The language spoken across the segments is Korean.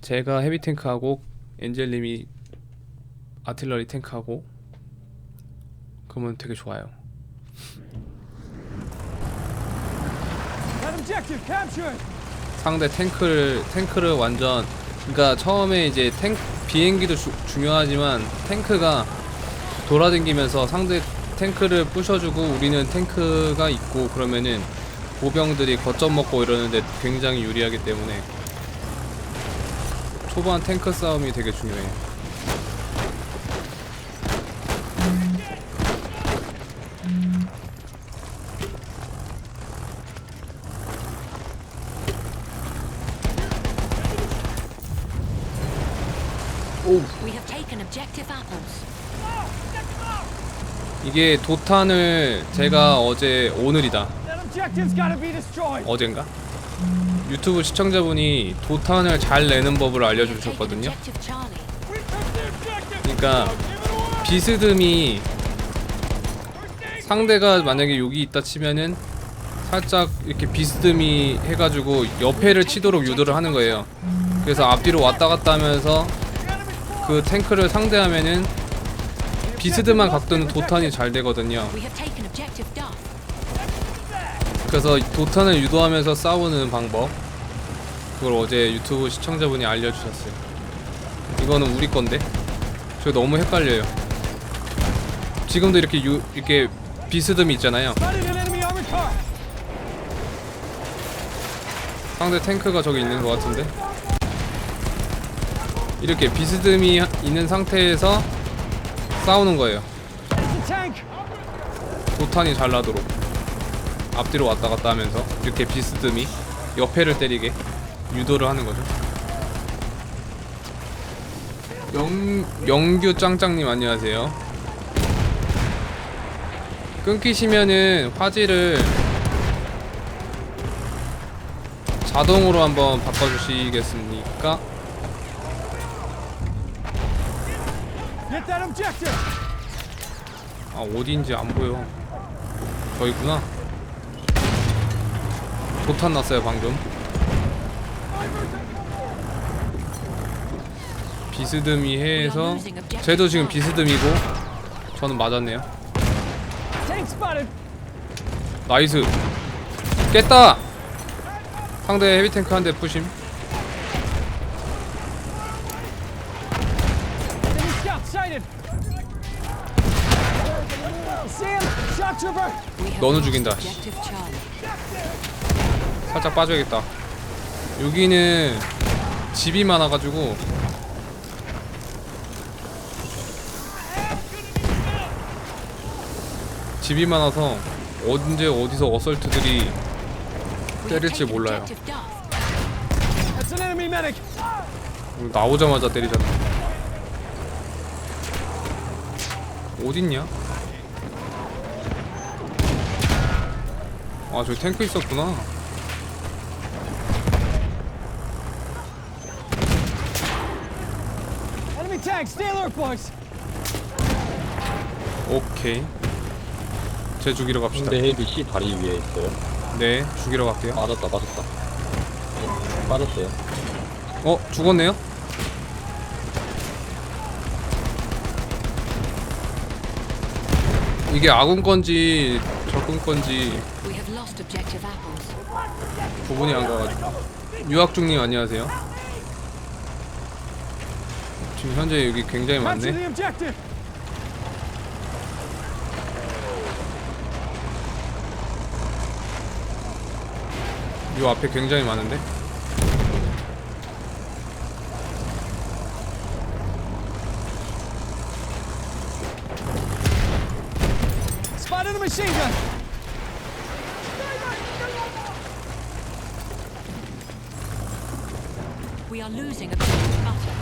제가 헤비 탱크하고 엔젤님이 아틀러리 탱크하고 그러면 되게 좋아요. 상대 탱크를 탱크를 완전 그러니까 처음에 이제 탱 비행기도 주, 중요하지만 탱크가 돌아다니면서 상대 탱크를 부셔주고 우리는 탱크가 있고 그러면은 보병들이 거점 먹고 이러는데 굉장히 유리하기 때문에 초반 탱크 싸움이 되게 apples. 이게 도탄을 제가 어제 오늘이다. 어젠가 유튜브 시청자분이 도탄을 잘 내는 법을 알려주셨거든요. 그러니까 비스듬히 상대가 만약에 여기 있다 치면은 살짝 이렇게 비스듬히 해가지고 옆에를 치도록 유도를 하는 거예요. 그래서 앞뒤로 왔다 갔다 하면서 그 탱크를 상대하면은 비스듬한 각도는 도탄이 잘 되거든요. 그래서 도탄을 유도하면서 싸우는 방법. 그걸 어제 유튜브 시청자분이 알려주셨어요. 이거는 우리 건데. 저 너무 헷갈려요. 지금도 이렇게 유, 이렇게 비스듬이 있잖아요. 상대 탱크가 저기 있는 것 같은데. 이렇게 비스듬히 하- 있는 상태에서 싸우는 거예요. 도탄이 잘 나도록 앞뒤로 왔다 갔다 하면서 이렇게 비스듬히 옆에를 때리게 유도를 하는 거죠. 영 영규 짱짱님 안녕하세요. 끊기시면은 화질을 자동으로 한번 바꿔주시겠습니까? 아 어디인지 안 보여. 저 있구나. 도탄 났어요 방금. 비스듬히 해서 쟤도 지금 비스듬이고 저는 맞았네요. 나이스. 깼다. 상대 헤비 탱크 한 대 푸심. 너는 죽인다. 살짝 빠져야겠다. 여기는 집이 많아가지고 집이 많아서 언제 어디서 어설트들이 때릴지 몰라요. 나오자마자 때리잖아. 어딨냐? 아, 저기 탱크 있었구나. 오케이. 제 죽이러 갑시다. 상대 헤비 C 다리 위에 있어요. 네, 죽이러 갈게요. 빠졌다, 빠졌다. 네, 빠졌어요. 어, 죽었네요? 이게 아군 건지 적군 건지 We have lost objective apples. 구분이 안 가가지고. 유학중님 안녕하세요. 지금 현재 여기 굉장히 많네. 요 앞에 굉장히 많은데. Spotted a machine gun. We are losing objective Butter.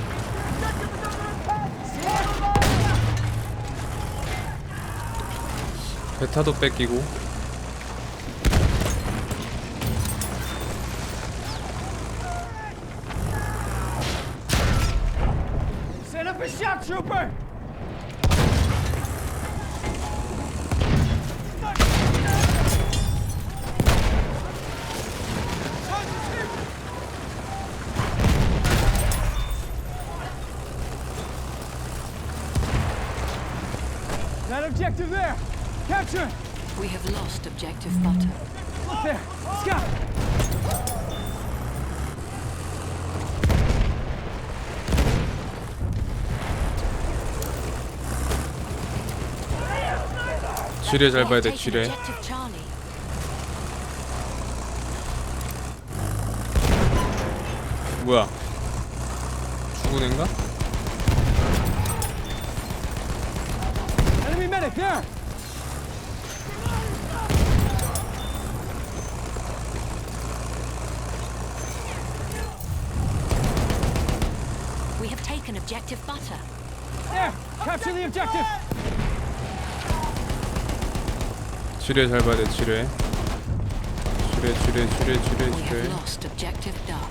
베타도 뺏기고. Set up a shock trooper. Objective butter. Look there! Scott! 지뢰 잘 봐야 돼 지뢰 objective Charlie. 뭐야 죽은 앤가? Enemy medic there! Taken objective butter. There! Capture the objective! 지뢰 잘 봐야 돼 지뢰 지뢰 지뢰 지뢰 지뢰 We have 지뢰 lost objective Duff.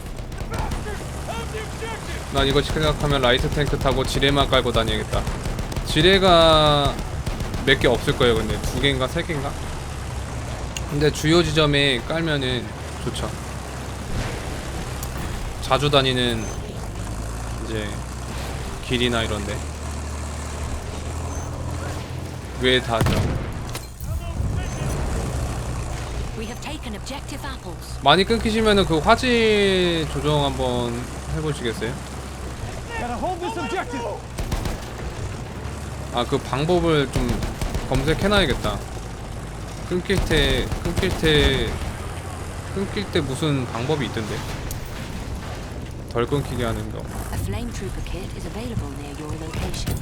난 이거 생각하면 라이트 탱크 타고 지뢰만 깔고 다니겠다 지뢰가 몇 개 없을 거예요 근데 두 개인가 세 개인가 근데 주요 지점에 깔면은 좋죠 자주 다니는 이제 길이나 이런데 왜 다죠. 많이 끊기시면은 그 화질 조정 한번 해보시겠어요? 아 그 방법을 좀 검색해놔야겠다. 끊길 때 끊길 때 끊길 때 무슨 방법이 있던데? 덜 끊기게 하는 거. Flame trooper kit is available near your location.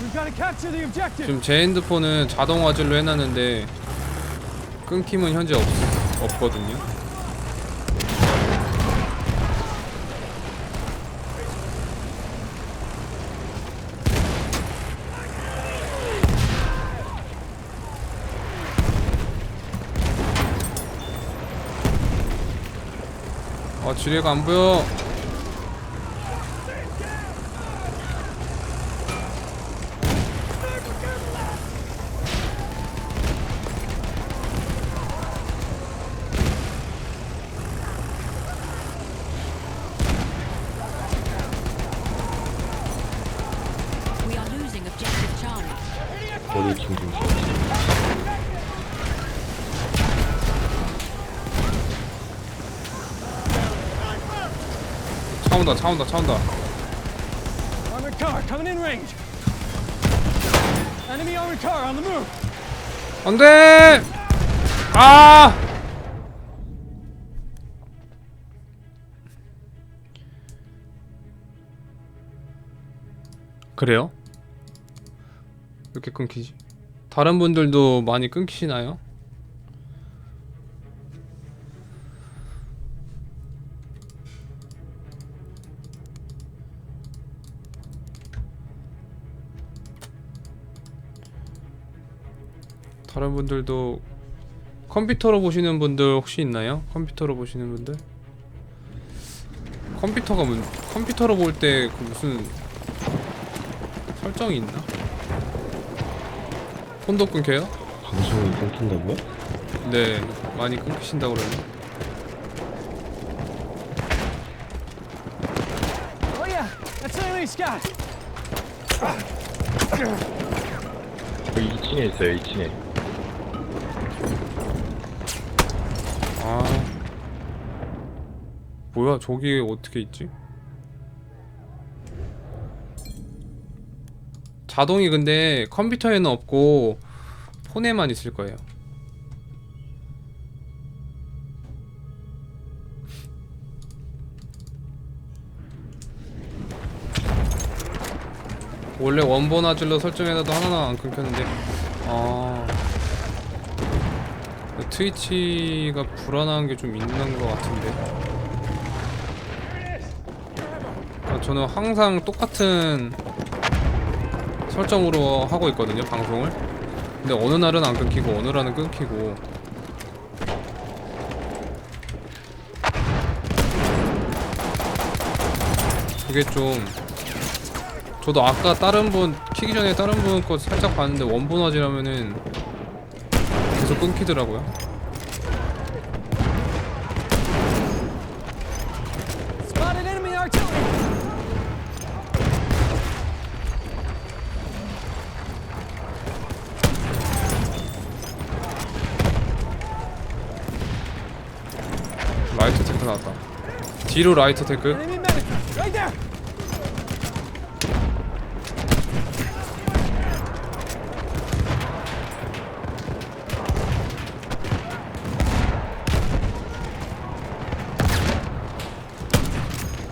We've gotta capture the objective! 지금 제 핸드폰은 자동 화질로 해놨는데 끊김은 현재 없, 없거든요. 아 지뢰가 안 보여. 온다 차 온다 차 온다. Armored car coming in range! Enemy armored car on the move! 안돼! 아! 그래요? 왜 이렇게 끊기지? 다른 분들도 많이 끊기시나요? 다른 분들도 컴퓨터로 보시는 분들 혹시 있나요? 컴퓨터로 보시는 분들? 컴퓨터가 문, 컴퓨터로 볼 때 그 무슨 설정이 있나? 폰도 끊겨요? 방송이 끊긴다고요? 네, 많이 끊기신다고 그러네. Oh yeah! That's enemy Scott! 그 2층에 있어요 2층에 아, 뭐야? 저기 어떻게 있지? 자동이 근데 컴퓨터에는 없고 폰에만 있을 거예요. 원래 원본 화질로 설정해놔도 하나도 안 끊겼는데 아 트위치가 불안한 게 좀 있는 것 같은데. 아, 저는 항상 똑같은 설정으로 하고 있거든요 방송을. 근데 어느 날은 안 끊기고 어느 날은 끊기고. 그게 좀 저도 아까 다른 분 키기 전에 다른 분 거 살짝 봤는데 원본 화질하면은 계속 끊기더라고요 artillery! 라이트 테크 나왔다. 뒤로 라이트 테크. Enemy medic! Right there!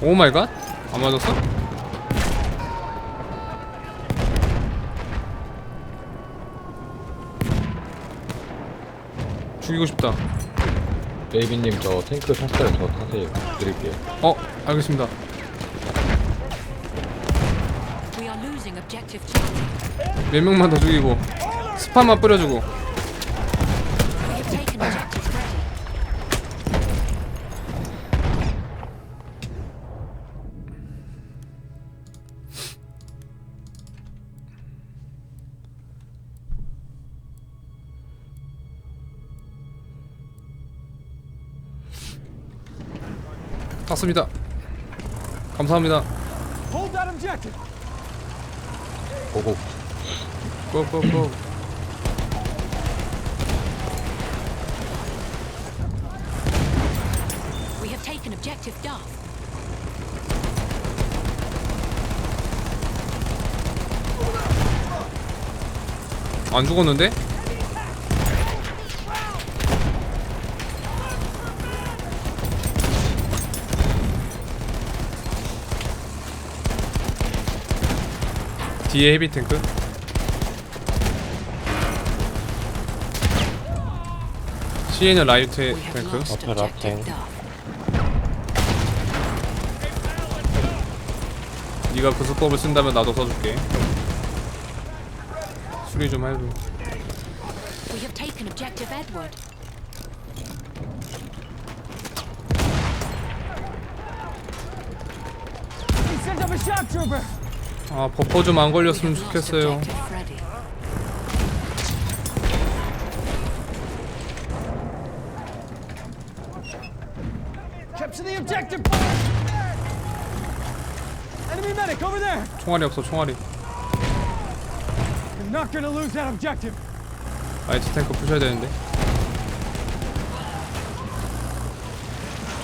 오 마이 갓? 안 맞았어? 죽이고 싶다. 베이비님 저 탱크 탔어요. 저 타세요. 드릴게요. 어, 알겠습니다. We are losing objective Charlie. 몇 명만 더 죽이고 스파만 뿌려주고. Taken objective 땄습니다. 감사합니다. Hold that objective! 고고. 고고고. We have taken objective Duff. 안 죽었는데? 뒤에 헤비 탱크. C에는 라이트 탱크. 앞에 라탱. 네가 그 수법을 쓴다면 나도 써줄게. 수리 좀 해줘. We have taken objective Edward. He sent up a shock trooper! 아 버퍼 좀 안 걸렸으면 좋겠어요. 총알이 없어 총알이. 라이트 탱크 부셔야 되는데.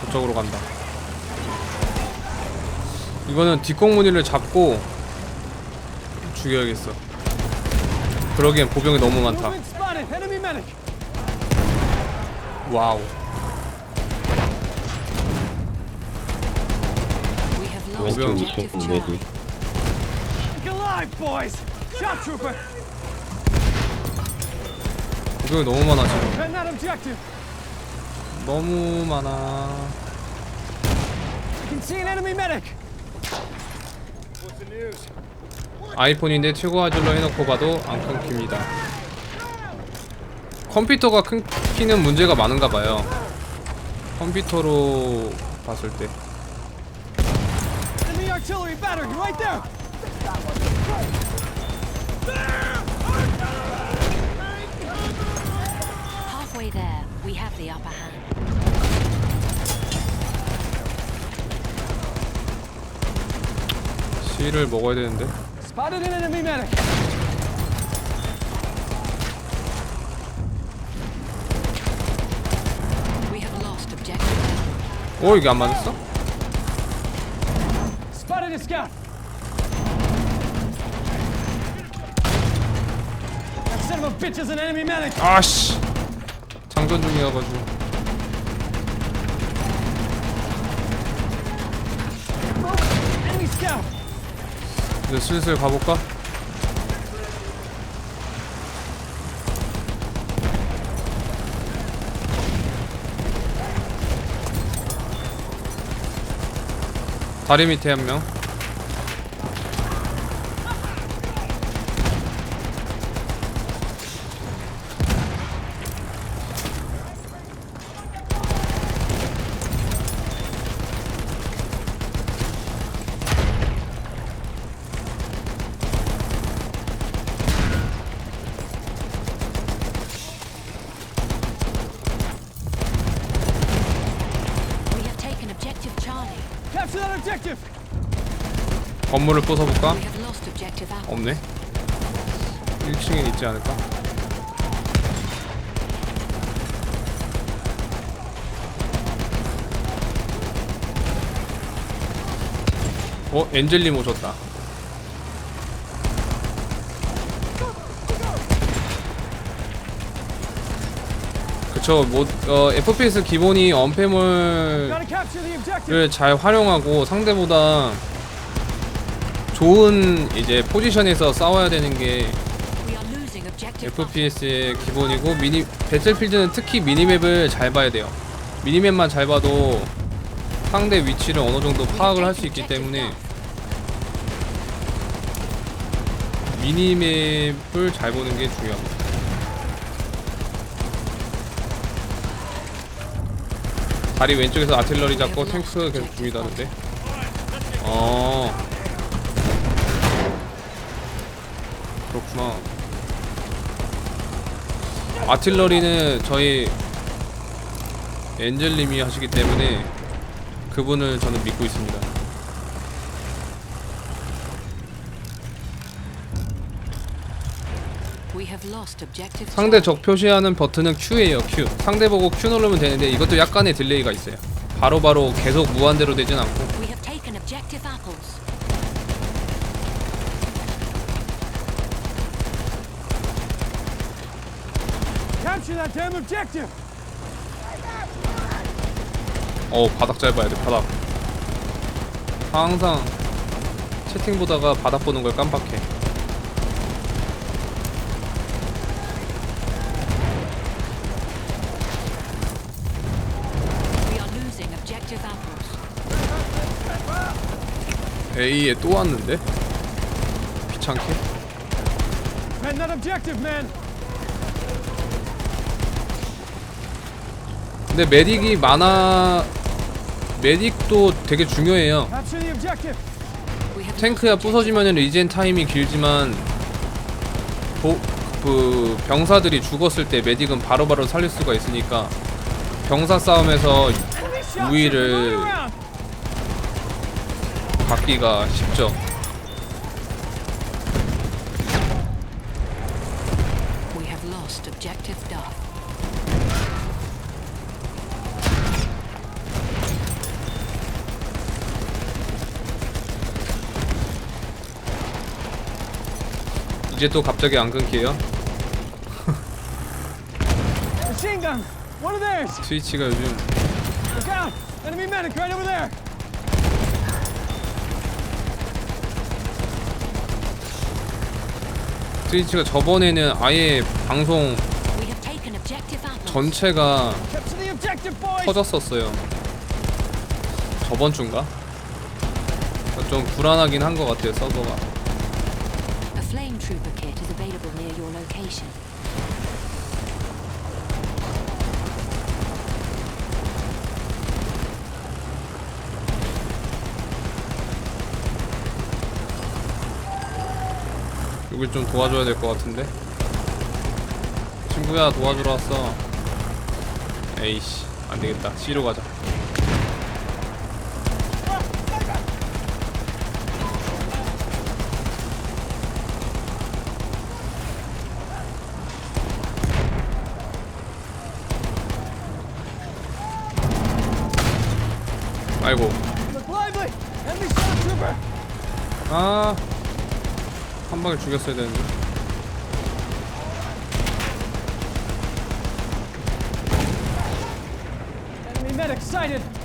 저쪽으로 간다. 이거는 뒷공무니를 잡고 죽여야겠어. 그러기엔 보병이 너무 많다. 와우. 왼쪽 objective 2층 Charlie. 레디. Look alive, boys! Shock trooper! 보병이 너무 많아 지금. 너무 많아. I can see an enemy medic! 아이폰인데 최고 화질로 해놓고 봐도 안 끊깁니다. 컴퓨터가 끊기는 문제가 많은가 봐요. 컴퓨터로 봤을 때. Enemy artillery battery right there! Halfway there, we have the upper hand. C를 먹어야 되는데. Spotted an enemy medic! We have lost objective Edward. 어 이게 안 맞았어? Spotted a scout! That son of a bitch is an enemy medic! 아씨. 장전 중이어가지고. 이제 슬슬 가볼까? 다리 밑에 한 명. We have taken objective Charlie. Capture that objective! 건물을 부숴볼까? 없네 1층엔 있지 않을까? 어? 엔젤님 오셨다 그쵸 뭐 어, FPS 기본이 언패물을! 잘 활용하고 상대보다 좋은 이제 포지션에서 싸워야 되는 게. FPS의 기본이고 미니 배틀필드는 특히 미니맵을 잘 봐야 돼요. 미니맵만 잘 봐도 상대 위치를 어느 정도 파악을 할 수 있기 때문에 미니맵을 잘 보는 게 중요합니다. 다리 왼쪽에서 아틀러리 잡고 탱크 계속 중이다는데. 어. 그렇구나. 아틀러리는 저희 엔젤님이 하시기 때문에 그분을 저는 믿고 있습니다. 상대. 적 표시하는 버튼은 Q예요, Q. 상대 보고 Q 누르면 되는데 이것도 약간의 딜레이가 있어요. 바로바로 계속 무한대로 되진 않고 We have taken objective apples. Capture that damn objective! 어 바닥 잘 봐야 돼 바닥 항상 채팅 보다가 바닥 보는 걸 깜빡해 We are losing objective apples. A에 또 왔는데? 귀찮게? Man, that objective, man! 근데 메딕이 많아 메딕도 되게 중요해요 탱크야 부서지면 리젠 타임이 길지만 보, 그 병사들이 죽었을 때 메딕은 바로바로 살릴 수가 있으니까 병사 싸움에서! 우위를! 받기가 쉽죠 이제 또 갑자기 안 theirs! 스위치가 요즘! 스위치가 저번에는 아예 방송. 전체가! 터졌었어요 저번 주인가? 좀 불안하긴 한 것 같아요 서버가 A flame trooper kit is available near your location. 여길 좀 도와줘야 될 것 같은데 친구야 도와주러 왔어 에이씨 안되겠다 C로 가자 한 방에 죽였어야 되는데. Enemy medic sighted!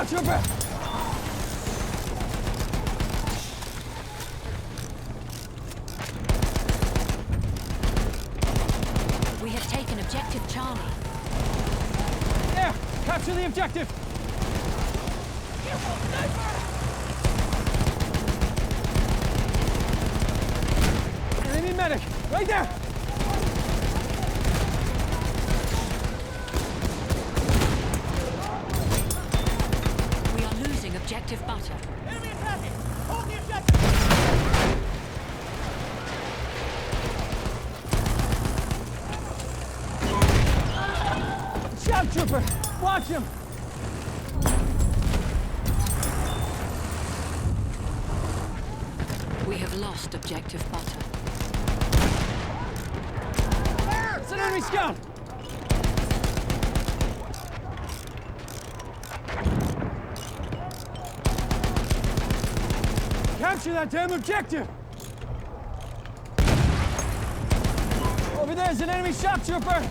Shock trooper! We have taken objective Charlie. There! Capture the objective! Enemy medic! Right there! We are losing objective butter. Shout trooper! Watch him! We have lost objective butter. It's an enemy scout! Capture that damn objective! Over there's an enemy shock trooper!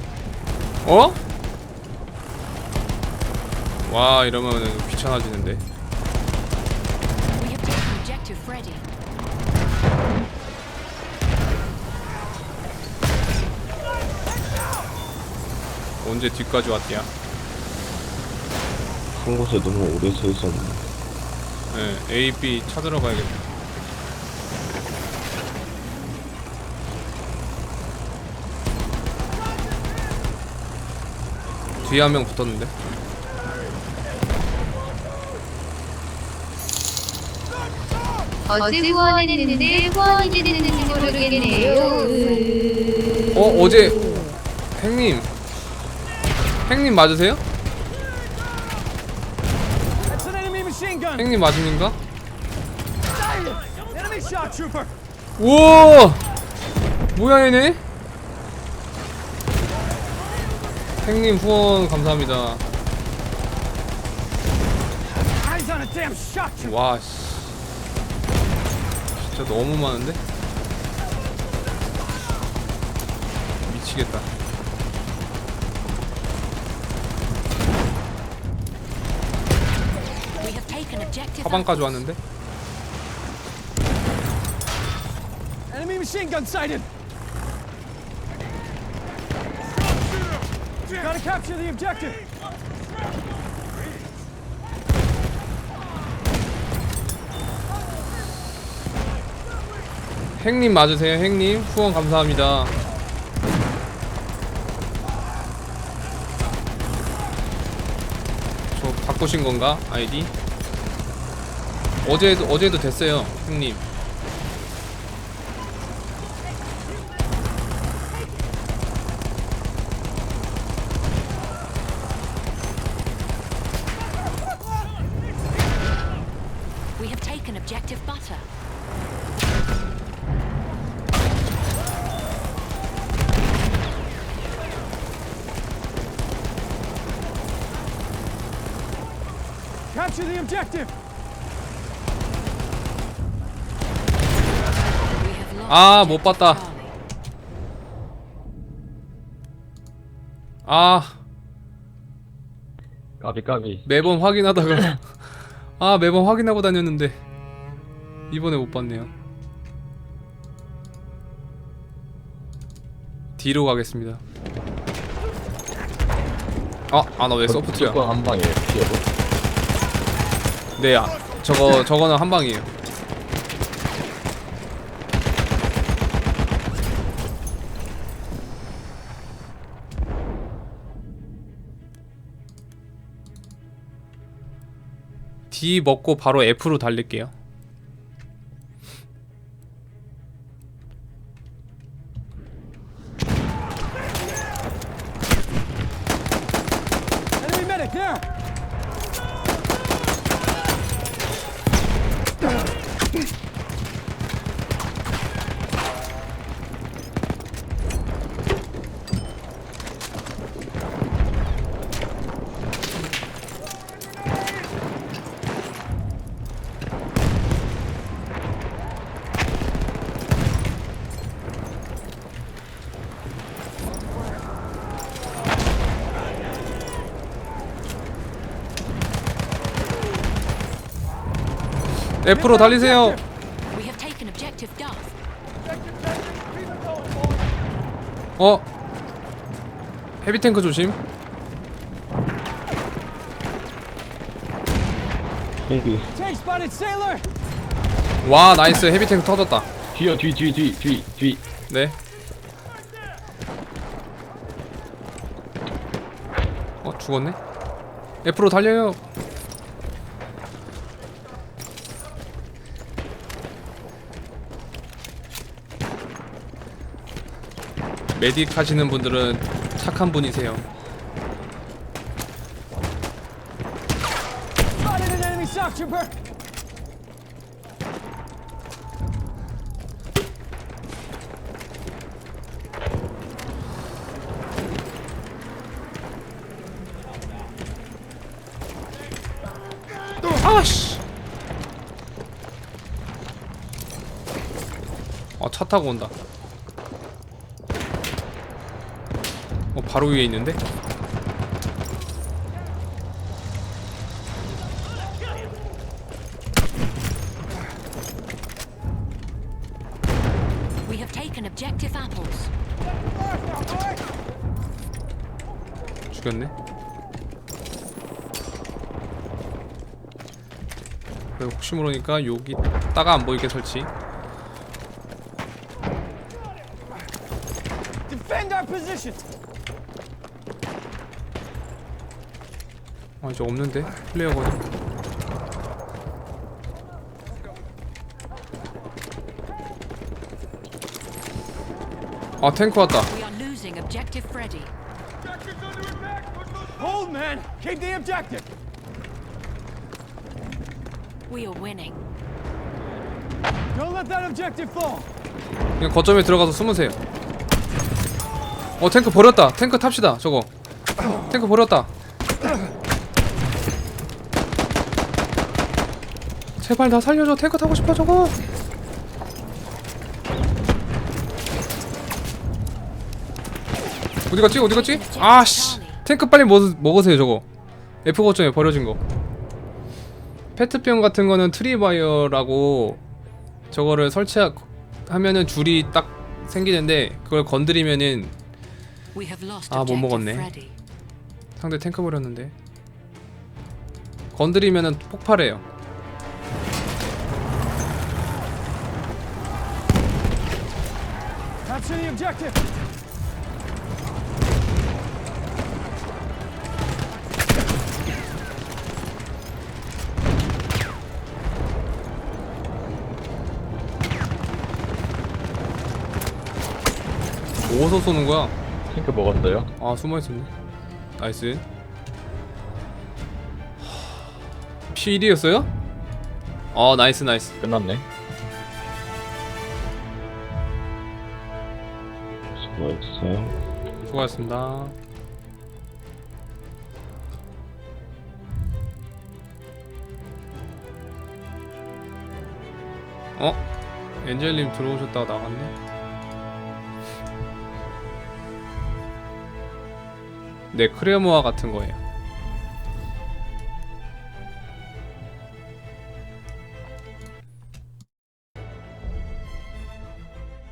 어? 와 이러면 귀찮아지는데 언제 뒤까지 왔디야 한 곳에 너무 오래 서 있었는데. 네, A, B 찾으러 가야겠다. 뒤에 한 명 붙었는데 어제 후원했는데 후원이 되는지 모르겠네요. 어 어제 행님 행님 맞으세요? 행님 trooper! 우와 뭐야 얘네 행님 후원 감사합니다 Eyes on a damn shock trooper! 와씨 진짜 너무 많은데 미치겠다 We have taken objective 화방까지 apples. 왔는데 Enemy machine gun sighted! Gotta capture the objective! 행님 맞으세요 행님? 후원 감사합니다. 저 바꾸신 건가 아이디? 어제도 어제도 됐어요 행님 Capture the objective! Lost 아, 못 봤다. 아 까비 까비. 매번 확인하다가 아 매번 확인하고 다녔는데 이번에 못 봤네요 뒤로 가겠습니다 아, 아 나 왜 서포트야 무조건 한 방에 피해도. 네, 아, 저거 저거는 한 방이에요. D 먹고 바로 F로 달릴게요. F로 달리세요. 어? 헤비 탱크 조심. sailor! 와, 나이스. 헤비 탱크 터졌다. 뒤요 뒤 뒤 뒤 뒤 뒤. 네. 어 죽었네. F로 달려요. 메딕 하시는 분들은 착한 분이세요. 아씨. 어, 차 타고 온다. 바로 위에 있는데? We have taken objective apples. 죽였네. 혹시 모르니까 여기 따가 안 보이게 설치. Defend our position! 아 이제 없는데 플레이어거든. 아 탱크 왔다. We are losing objective Freddy. Hold, man! Keep the objective! We are winning. Don't let that objective fall! 그냥 거점에 들어가서 숨으세요. 어 탱크 버렸다. 탱크 탑시다. 저거. 탱크 버렸다. 제발 나 살려줘. 탱크 타고 싶어 저거. 어디 갔지? 어디 갔지? 아씨. 탱크 빨리 먹, 먹으세요 저거. F 거점에 버려진 거. 페트병 같은 거는 트리바이어라고 저거를 설치하면은 줄이 딱 생기는데 그걸 건드리면은 아, 못 먹었네. 상대 탱크 버렸는데 건드리면은 폭발해요. Capture the objective! 어디서 쏘는 거야? 탱크 먹었어요? 아 숨어 있었네. 나이스. P1이었어요? 어 나이스 나이스. 끝났네. 수고했어요. 수고하셨습니다. 어? 엔젤님 들어오셨다가 나갔네? 네, 크레모아 같은 거예요.